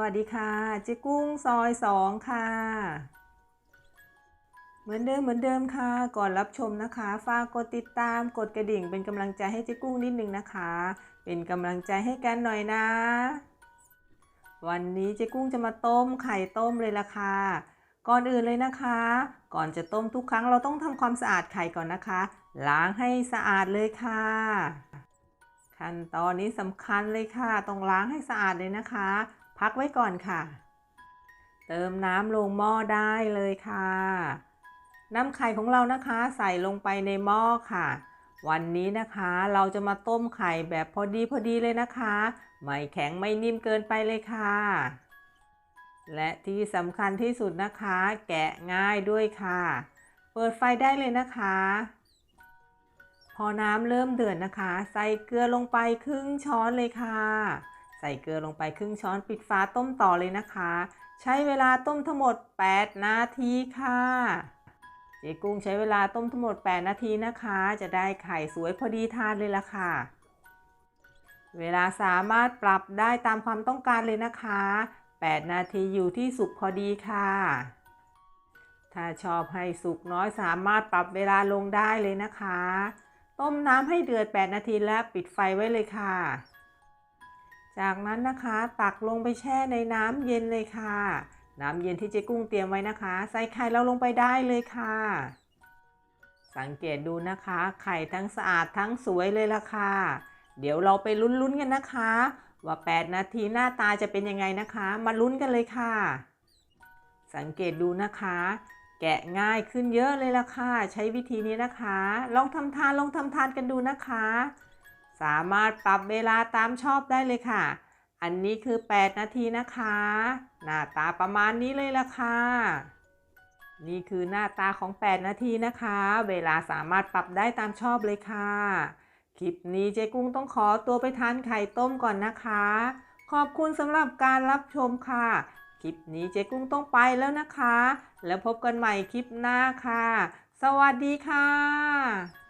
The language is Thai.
วัสดีค่ะเจ๊กุ้งซอยสองค่ะ เหมือนเดิมเหมือนเดิมค่ะ ก่อนรับชมนะคะฝากกดติดตามกดกระดิ่ง เป็นกำลังใจให้เจ๊กุ้งนิดนึงนะคะ เป็นกำลังใจให้กันหน่อยนะ วันนี้เจ๊กุ้งจะมาต้มไข่ต้มเลยละค่ะ ก่อนอื่นเลยนะคะ ก่อนจะต้มทุกครั้งเราต้องทำความสะอาดไข่ก่อนนะคะ ล้างให้สะอาดเลยค่ะ ขั้นตอนนี้สำคัญเลยค่ะ ต้องล้างให้สะอาดเลยนะคะ พักไว้ก่อนค่ะ เติมน้ำลงหม้อได้เลยค่ะ น้ำไข่ของเรานะคะใส่ลงไปในหม้อค่ะ วันนี้นะคะเราจะมาต้มไข่แบบพอดีพอดีเลยนะคะ ไม่แข็งไม่นิ่มเกินไปเลยค่ะ และที่สำคัญที่สุดนะคะ แกะง่ายด้วยค่ะ เปิดไฟได้เลยนะคะ พอน้ำเริ่มเดือดนะคะ ใส่เกลือลงไปครึ่งช้อนเลยค่ะ ส่เกลือลงไปครึ่งช้อนปิดฝาต้มต่อเลยนะคะ ใช้เวลาต้มทั้งหมด 8 นาทีค่ะเจ๊กุ้งใช้เวลาต้มทั้งหมด 8 นาทีนะคะ จะได้ไข่สวยพอดีทานเลยล่ะค่ะ เวลาสามารถปรับได้ตามความต้องการเลยนะคะ 8 นาทีอยู่ที่สุกพอดีค่ะ ถ้าชอบให้สุกน้อยสามารถปรับเวลาลงได้เลยนะคะ ต้มน้ำให้เดือด 8 นาทีแล้วปิดไฟไว้เลยค่ะ จากนั้นนะคะตักลงไปแช่ในน้ำเย็นเลยค่ะ น้ำเย็นที่เจ๊กุ้งเตรียมไว้นะคะ ใส่ไข่เราลงไปได้เลยค่ะ สังเกตดูนะคะ ไข่ทั้งสะอาดทั้งสวยเลยล่ะค่ะ เดี๋ยวเราไปลุ้นๆกันนะคะ ว่า 8 นาทีหน้าตาจะเป็นยังไงนะคะ มาลุ้นกันเลยค่ะ สังเกตดูนะคะ แกะง่ายขึ้นเยอะเลยล่ะค่ะ ใช้วิธีนี้นะคะ ลองทำทานลองทำทานกันดูนะคะ สามารถปรับเวลาตามชอบได้เลยค่ะ อันนี้คือ 8 นาทีนะคะ หน้าตาประมาณนี้เลยละค่ะ นี่คือหน้าตาของ 8 นาทีนะคะ เวลาสามารถปรับได้ตามชอบเลยค่ะ คลิปนี้เจ๊กุ้งต้องขอตัวไปทานไข่ต้มก่อนนะคะ ขอบคุณสำหรับการรับชมค่ะ คลิปนี้เจ๊กุ้งต้องไปแล้วนะคะ แล้วพบกันใหม่คลิปหน้าค่ะ สวัสดีค่ะ